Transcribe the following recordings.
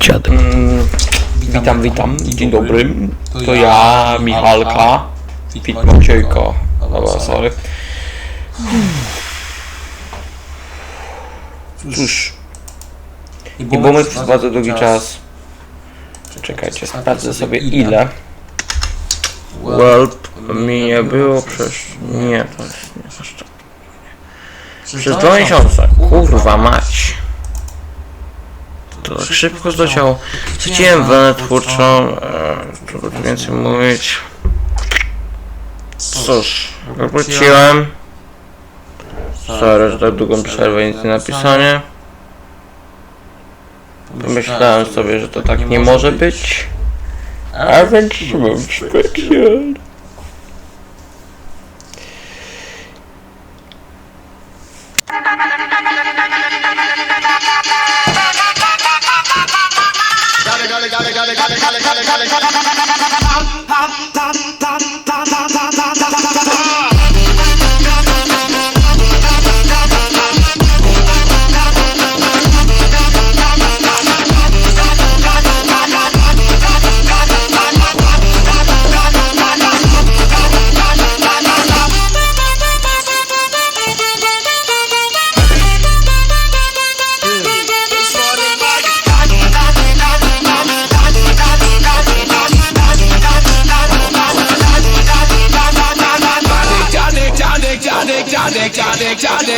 Dziadek. Mm, witam, witam. Dzień dobry. To ja, Michalka. Maciejko. Dobra, sorry. Cóż, I my przez bardzo długi czas. Czekajcie, sprawdzę sobie ile. Welp mi nie było przez... Nie, to jest nie. Przez dwa miesiące. Kurwa mać. To tak szybko zleciało. Straciłem wenę twórczą. E, Trzeba tu więcej mówić. Cóż, wróciłem. Sorry, że tak długą przerwę nic nie napisanie. Pomyślałem sobie, że to tak nie może być. A więc mam specjal. stop, stop.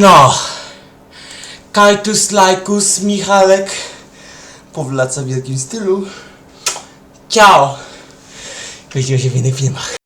No. Kajtus, lajkus, Michalek. Powraca w wielkim stylu. Ciao. Widzimy się w innych filmach.